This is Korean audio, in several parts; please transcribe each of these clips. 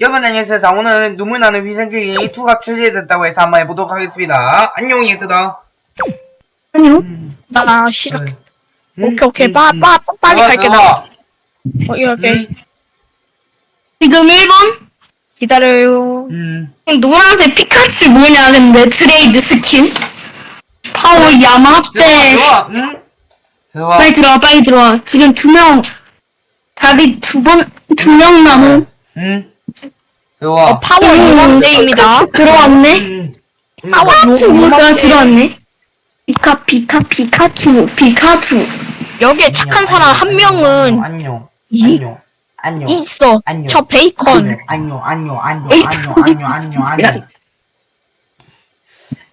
여러분 안녕하세요. 자, 오늘 눈물 나는 위생크기 2가 출시됐다고 해서 한번 해보도록 하겠습니다. 안녕, 얘들아. 아니요. 나 싫어. 네. 오케이 오케이 음, 빠, 음. 빠, 빠, 빨리 좋아, 갈게 좋아. 나. 어, 예, 오케이 음, 지금 1번? 기다려요. 음. 노란색 피카츄 뭐냐, 근데 트레이드 스킨? 파워 야마 좋아, 합대. 좋아. 응? 좋아. 빨리 들어와, 빨리 들어와. 지금 두 명, 답이 두 번, 두 명 남은. 응? 좋아. 어, 파워 음, 유망대입니다. 들어왔네? 음. 음. 파워 누가 유망대. 들어왔네? 피카, 피카, 피카츄, 피카츄. 여기에 착한 사람 한 명은 안녕. 이- 안녕. 안녕. 있어. 안녕. 저 베이컨. 안녕, 안녕, 안녕, 에이. 안녕, 안녕, 안녕, 안녕.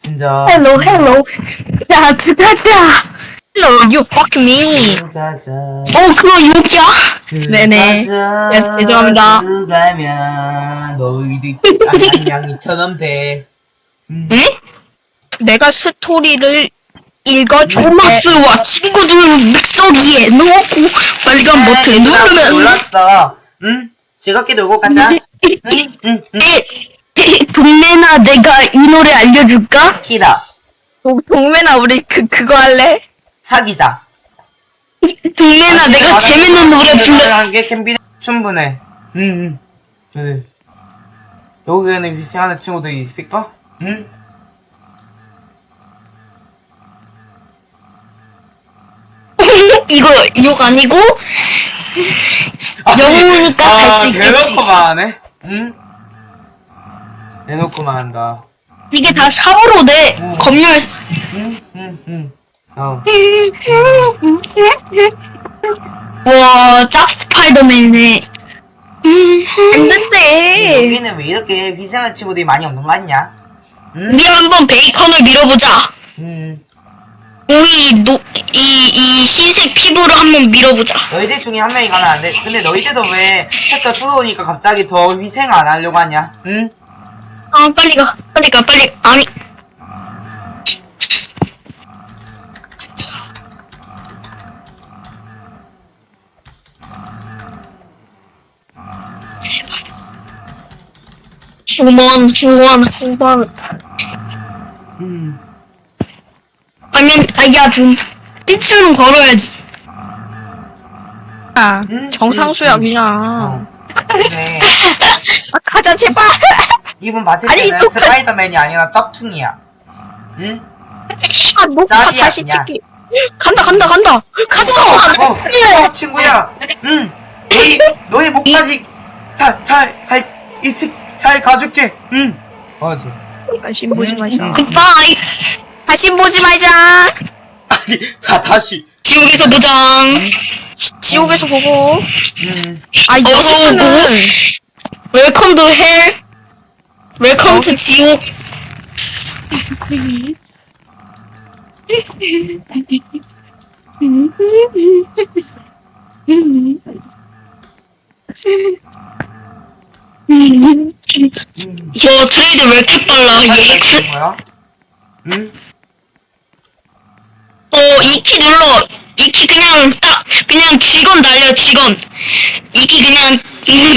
진짜. 헬로, 헬로. 야, 들어가자. Hello, you fuck me. 어, 그거 욕이야? 네네. 예, 죄송합니다. 들어가면 너희들 안양이처럼 돼. 음. 응? 내가 스토리를 읽어줄게. 토마스와 친구들 믹서기에 넣고 빨간 버튼 누르면 몰랐어. 응? 즐겁게 놀고 가자. 응? 응? 응? 동네나 내가 이 노래 알려줄까? 키다. 동- 동매나 우리 그 그거 할래? 사귀자. 동네나 내가 재밌는 노래 불러 한게 캠핑 충분해. 응, 응. 저기 여기에는 위생하는 친구들이 있을까? 응? 이거 욕 아니고 영웅이니까 갈수 있겠지 대놓고만 하네. 응? 대놓고만 한다. 이게 다 샤워로 돼 음. 검열 응, 응, 응. 어. 와 짭 스파이더맨이네 안 된대. 여기는 왜 이렇게 위생하는 친구들이 많이 없는 거 같냐? 응? 우리 한번 베이컨을 밀어보자 응. 우리 노, 이, 이 흰색 피부를 한번 밀어보자 너희들 중에 한 명이 가면 안 돼. 근데 너희들도 왜 챕터 들어오니까 갑자기 더 위생 안 하려고 하냐? 응? 아 빨리 가 빨리 가 빨리 아니 후원 후원 후원 응. 아니면 아야 좀 일주는 걸어야지 아, 응? 정상수야 응, 응. 그냥. 어. 그래. 아, 가자 제발. 이분 봤을 아니, 때는 또- 스파이더맨이 아니라 짝퉁이야. 응? 아, 녹화 짭이야, 다시 그냥. 찍기. 간다 간다 간다. 갔어. 어, 어, 친구야. 응. 너희, 너희 목까지 잘, 잘, 갈, 있을, 잘 가줄게. 응. 어지. 관심 보지 마자. 굿바이 관심 보지 말자. 아니, 다, 다시. 지옥에서 보장 지- 지옥에서 보고. 응. 아 어서 여기서는 웰컴 투 헬 웰컴 투 지옥 저 트레이드 왜 이렇게 빨라 EX 뭐야? 응? 어, 이키 눌러. 이키 그냥 딱, 그냥 직원 달려, 직원. 이키 그냥,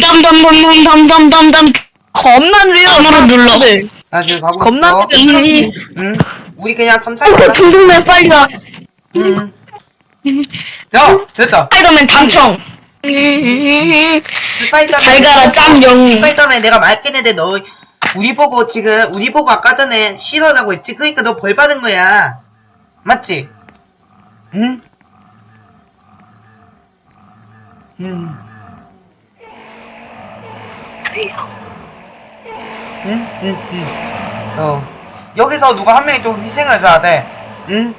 담담담담담담담담. 겁나 느려. 땀으로 눌러. 사람들. 나 지금 가고 겁나 있어. 느려. 사람들. 응? 우리 그냥 천천히 어, 가자. 두둥맨 빨리 와. 응. 야, 됐다. 스파이더맨 당첨. 스파이더맨. 잘 가라, 짬 영웅. 스파이더맨 내가 말긴 했는데 너, 우리 보고 지금, 우리 보고 아까 전에 싫어라고 했지? 그니까 너 벌 받은 거야. 맞지? 응? 응. 응? 응, 응. 어. 여기서 누가 한 명이 좀 희생을 줘야 돼. 응?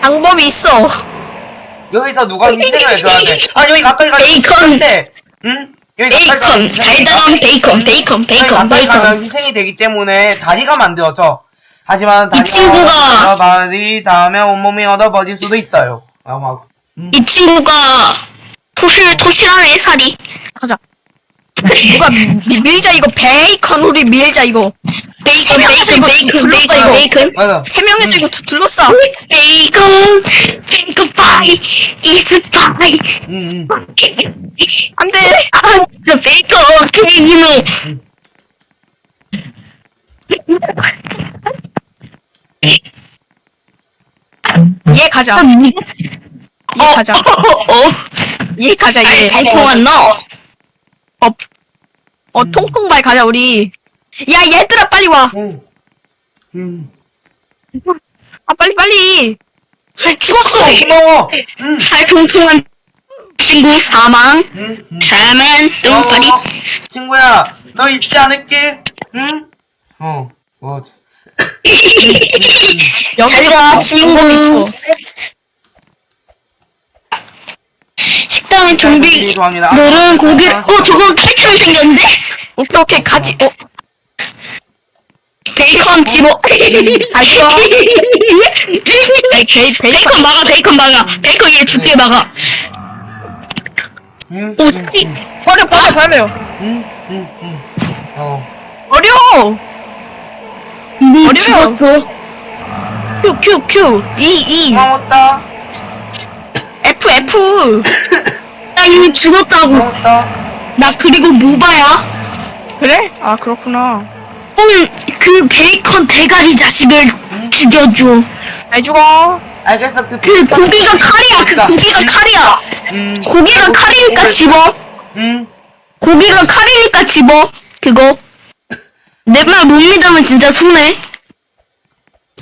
방법이 있어. 여기서 누가 희생을 줘야 돼. 아, 여기 가까이 가면 베이컨. 돼. 응? 여기 가까이 가면 베이컨. 희생이 달달한 베이컨, 베이컨, 여기 베이컨, 가까이 가면 베이컨. 희생이 되기 때문에 다리가 만들어져. 하지만 다리가 친구가- 얻어버리 다음에 온몸이 얻어버릴 수도 있어요. 아, 막. 음. 이 친구가, 토실, 토실하네, 살이. 가자. 누가 미, 밀자 이거 베이컨 우리 밀자 이거. 베이컨, 명이서 베이컨, 이거 베이컨, 둘러싸, 베이컨, 이거. 베이컨. 맞아. 세 명이서 이거 두- 둘러싸. 베이컨, 베이컨 파이, 이스 파이. 응, 응. 안 돼. 아, 진짜 베이컨. 케이크는 얘 가자. 어, 얘 가자. 어, 어, 얘 가자, 얘. 잘 통했나? 어, 어, 통통발 가자, 우리. 야, 얘들아, 빨리 와. 응. 응. 아, 빨리, 빨리. 죽었어! 고마워. 응. 잘 통통한 친구 사망. 응. 응. 다음엔 똥파리. 어, 친구야, 너 잊지 않을게. 응? 어. 어. 여기 잘 가, 친구. 있어. 식당에 좀비. 좋아합니다. 너는 고기를, 어, 저거 캐처럼 생겼는데? 오케이, 오케이, 가지. 어, 베이컨 집어. 잘 줘. 아이, 베이, 베이컨 막아, 베이컨 막아. 베이컨 얘 죽게 막아. 응. 오, 응. 이- 버려, 버려, 버려. 응. 응. 응. 어. 버려! 뭐 어려워. 죽었어? Q, Q, Q. E, E. 고마웠다. F. 나 이미 죽었다고. 고마웠다. 나 그리고 모바야. 그래? 아, 그렇구나. 오늘 그 베이컨 대가리 자식을 죽여줘. 잘 죽어. 알겠어. 그, 그 고기가 칼이야. 그 고기가 칼이야. 응. 고기가 칼이니까 집어. 응. 고기가 칼이니까 집어. 그거. 내 말 못 믿으면 진짜 손해.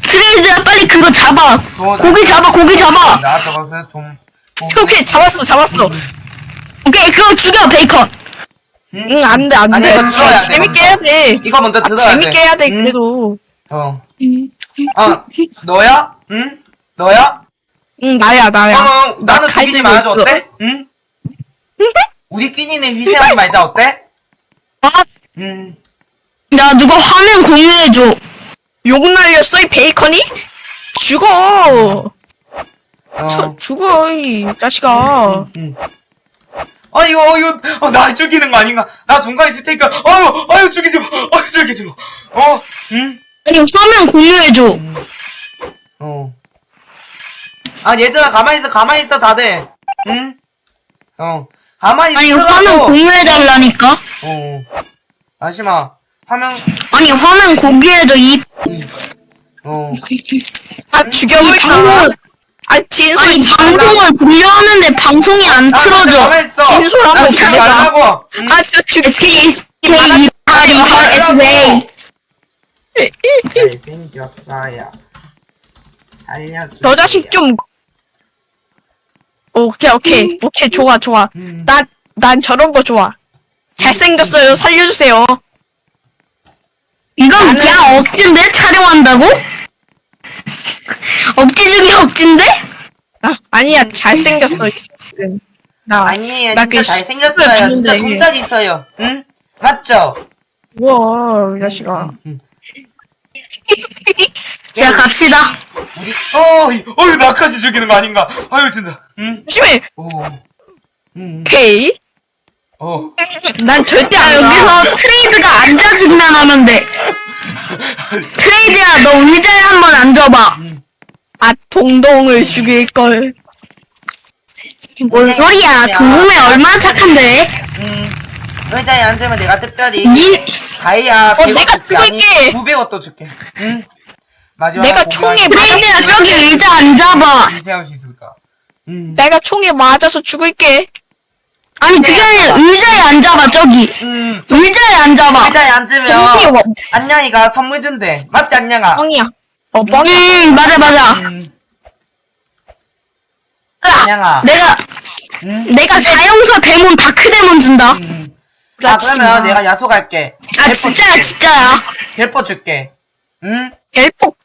트레이드야 빨리 그거 잡아. 고기 잡아. 고기 잡아. 나 저것을 좀. 오케이, 잡았어, 잡았어. 오케이 그거 죽여 베이컨. 응, 안 돼, 안 아니, 돼. 이거 들어야 돼, 재밌게. 해야 돼. 이거 먼저 아, 들어야 돼. 재밌게 해야 돼, 응? 그래도. 어. 아, 너야? 응? 너야? 응, 나야, 나야. 어, 나 나는 칼 죽이지 들고 말아줘. 어때? 응? 우리끼리는 희생하지 말자, 어때? 아, 응. 야 누가 화면 공유해줘. 욕 날렸어, 이 베이컨이? 죽어! 어. 저, 죽어, 이 자식아. 응. 아, 이거, 어, 이거, 어, 나 죽이는 거 아닌가? 나 중간에 있을 테니까, 어유, 어유, 죽이지 마, 어유, 죽이지 마. 어, 응? 아니 화면 공유해줘. 어. 아, 얘들아, 가만히 있어, 가만히 있어, 다들. 응? 어. 가만히 아니 있으라고. 화면 공유해달라니까. 어. 아시마, 화면, 아니 화면 공유해줘 이. 어. 아, 이 죽여버릴까? 아, 진솔 아니 잘라. 방송을 돌려하는데 방송이 안 아, 틀어져. 있어. 진솔 한번 나 죽이지 잘해봐. 말라고. 응? 아, 저 죽, SK SJ. 잘생겼어요. 알려줘. 저 자식 좀. 오케이, 오케이. 오케이, 좋아, 좋아. 음. 난, 난 저런 거 좋아. 잘생겼어요. 살려주세요. 이건 그냥 억지인데 촬영한다고? 억지 중에 억지인데? 아, 아니야, 잘생겼어. 나, 아니에요, 나 진짜 그 잘생겼어요. 진짜 봤는데. 동작 있어요. 응? 맞죠? 우와, 이 자식아. 응. 자 갑시다. 우리, 어, 이- 어휴, 나까지 죽이는 거 아닌가? 아유, 진짜. 응? 조심해! 오. 응, 오케이. 어. 난 절대 자안 가. 여기서 트레이드가 앉아주기만 하면 돼. 트레이드야 너 의자에 한번 앉아봐. 아, 동동을 죽일걸. 뭔 소리야? 동공이 얼마나 착한데? 응. 의자에 앉으면 내가 특별히 닌 다이아 어, 100원 내가 줄게. 아니, 죽을게. 900원 또 줄게. 응? 마지막 내가 총에 트레이드야 저기 의자 앉아봐. 수 있을까? 응. 내가 총에 맞아서 죽을게. 아니 그게 아니라 의자에 앉아봐 저기. 응. 의자에 앉아봐. 의자에 앉으면 뭐, 안냥이가 선물 준대. 맞지, 안냥아? 뻥이야. 어, 뻥이야. 음 맞아 맞아. 응. 으악! 안냥아. 내가 응? 내가 사형사 데몬 다크 데몬 준다. 응. 아, 그러면 마. 내가 야속할게. 아 진짜야 진짜야. 갤퍼 줄게. 응? 갤폭,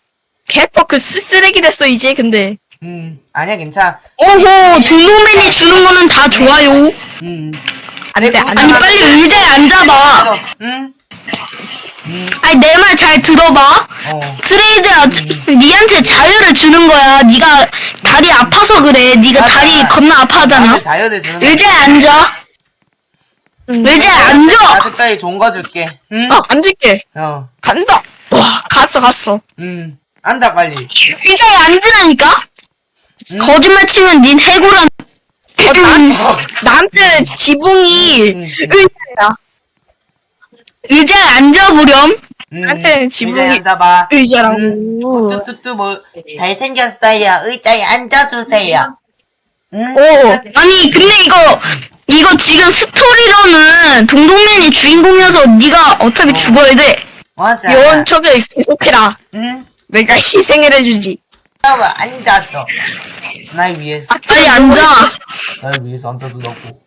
갤폭 그 쓰- 쓰레기 됐어, 이제, 근데. 응. 아니야, 괜찮아. 오호 동료맨이 주는 거는 다 좋아요. 응. 안 돼, 안 아니 돼. 빨리 의자에 앉아봐. 응? 응. 아니 내 말 잘 들어봐. 어. 트레이드야 니한테 자유를 주는 거야. 네가 다리 아파서 그래. 네가 맞아. 다리 겁나 아파하잖아. 나한테 자유를 주는 거야. 의자에 앉아. 응. 의자에 나 앉아. 특별히 좋은 거 줄게. 응? 어, 앉을게. 어. 간다. 와, 갔어, 갔어. 응. 앉아, 빨리. 의자에 앉으라니까. 응? 거짓말 치면 닌 해고란. 어, 나, 나한테는 지붕이 응. 의자야. 의자에 앉아보렴. 음, 나한테는 지붕이- 의자에 앉아봐. 의자라고. 음, 뚜뚜뚜 뭐 잘생겼어요. 의자에 앉아주세요. 응? 오, 아니 근데 이거 이거 지금 스토리로는 동동맨이 주인공이어서 네가 어차피 죽어야 돼. 맞아. 요원 척을 계속해라. 응? 내가 희생을 해주지. 봐봐 앉아줘. 날 위해서. 빨리 앉아. 날 위해서 앉아주라고.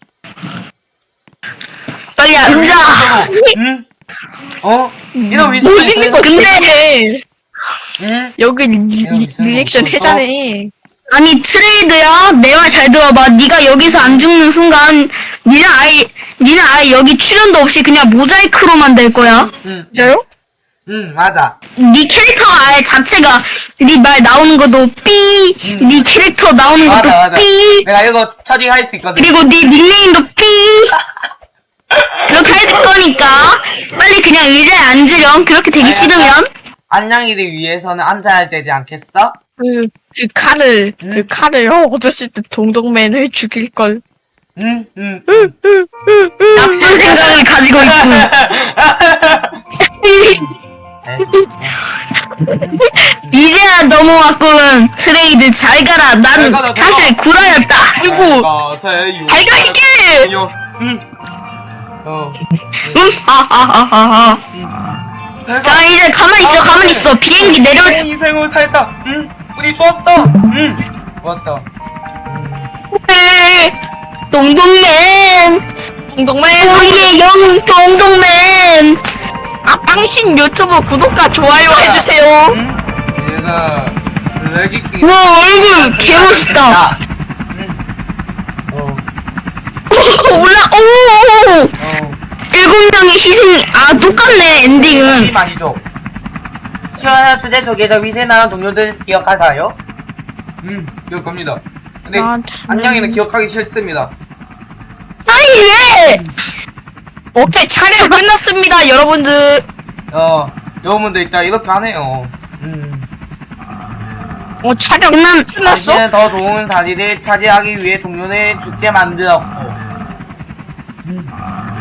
빨리 앉아. 응? 어? 이런 못 있는 거 근데- 근데 응? 여기 리, 리, 리액션. 해자네. 아니 트레이드야. 내 말 잘 들어봐. 네가 여기서 안 죽는 순간 니는 아예 니는 아예 여기 출연도 없이 그냥 모자이크로만 될 거야. 응. 진짜요? 응 맞아. 네 캐릭터가 아예 자체가 네 말 나오는 것도 삐, 네 캐릭터 나오는 것도 맞아 맞아. 삐, 내가 이거 처리할 수 있거든. 그리고 네 닉네임도 삐. 이렇게 할 거니까 빨리 그냥 의자에 앉으렴. 그렇게 되기 아니, 싫으면 안녕이를 위해서는 앉아야 되지 않겠어? 그, 그 칼을, 응? 그 칼을 어, 얻었을 때 동동맨을 죽일 걸. 응, 응. 나쁜 생각을 가지고 있군. 이제야 넘어왔구는 트레이드 잘 가라. 난잘 가라, 잘 사실 구라였다. 아이고, 가세요. 잘 갈게! 응. 어. 응? 아아아아아. 잘자 이제 가만히 있어 가만히 있어 비행기 내려 내 인생을 살자. 응. 우리 좋았어. 응. 좋았다. 동동맨 동동맨. 우리의 영 동동맨 아, 빵신 유튜브 구독과 좋아요 해주세요. 응. 얘가 끼. 와 얼굴 개멋있다 응. 어. 올라 오 어. 일곱 명의 희생 아 똑같네 엔딩은 많이 줘. 시원한 때 속에서 위세나는 동료들 기억하사요? 음, 기억합니다. 근데 아, 참. 안녕이는 기억하기 싫습니다. 아니 왜 오케이, 촬영 끝났습니다, 여러분들. 어, 여러분들 있다 이렇게 하네요. 음. 어, 촬영 끝난 끝났어? 당신은 더 좋은 자리를 차지하기 위해 동료를 죽게 만들었고.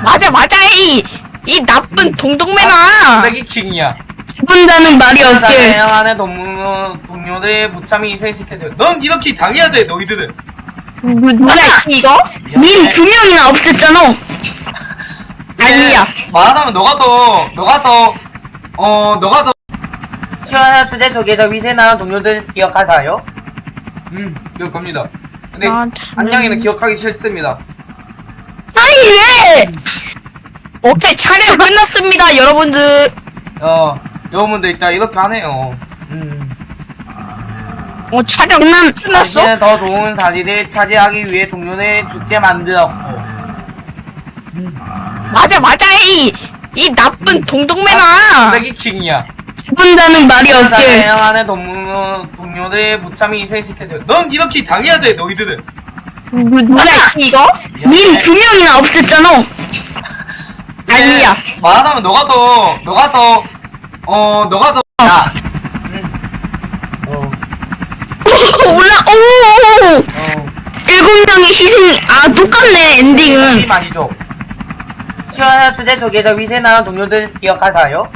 맞아, 맞아, 이, 이 나쁜 동동맨아. 쓰레기 킹이야. 해본다는 말이 없게 사랑하는 동료, 동료를 무참히 희생시켰어요. 넌 이렇게 당해야 돼, 너희들은. 뭐야, 이거? 닌두 명이나 없앴잖아 아니야. 말하면 너가 더, 너가 더, 어, 너가 더. 시원한 수제 속에서 위세나는 동료들 기억하사요? 음, 기억합니다. 근데 아, 참. 안녕이는 기억하기 싫습니다. 아니 왜 오케이, 촬영 끝났습니다, 여러분들. 어, 여러분들 있다 이렇게 하네요. 음. 어, 촬영 끝난 끝났어? 당신은 더 좋은 자리를 차지하기 위해 동료를 죽게 만들었고. 맞아, 맞아, 이, 이 나쁜 동동맨아. 쓰레기 킹이야. 해본다는 말이 없게 사랑하는 동료, 동료를 무참히 희생시켰어요. 넌 이렇게 당해야 돼, 너희들은. 뭐야, 이거? 닌두 명이나 없앴잖아 아니야. 말하면 너가 더, 너가 더, 어, 너가 더. 야. 음. 어, 올라 오 어. 일곱 명의 희생 아 똑같네 엔딩은 많이 줘. 시원한 수제 속에서 위세나는 동료들 기억하사요?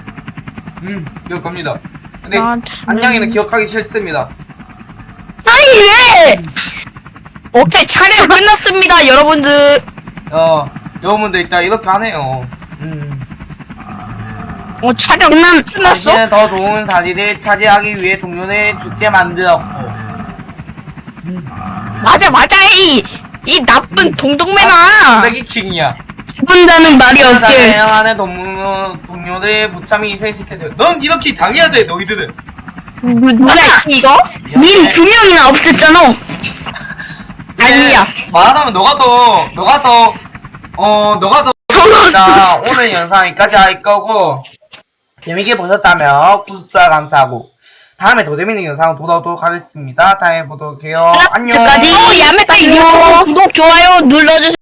음, 기억합니다. 근데 아, 참. 안녕이는 기억하기 싫습니다. 아니 왜 오케이, 촬영 끝났습니다, 여러분들. 어, 여러분들 있다 이렇게 하네요. 음. 어, 촬영 끝난 끝났어? 당신은 더 좋은 자리를 차지하기 위해 동료를 죽게 만들었고. 맞아, 맞아, 이, 이 나쁜 동동맨아. 쓰레기 킹이야. 해본다는 말이 없게 사랑하는 동료, 동료를 무참히 희생시켰어요. 넌 이렇게 당해야 돼, 너희들은. 뭐야, 이거? 닌두 명이나 없앴잖아 아니야. 말하면 너가 더, 너가 더, 어, 너가 더. 자, 오늘 영상 여기까지 할 거고, 재밌게 보셨다면 구독자 감사하고, 다음에 더 재밌는 영상으로 돌아오도록 하겠습니다. 다음에 보도록 해요. 안녕. 끝까지 어, 야매따 안녕. 유튜브 구독, 좋아요 눌러주세요.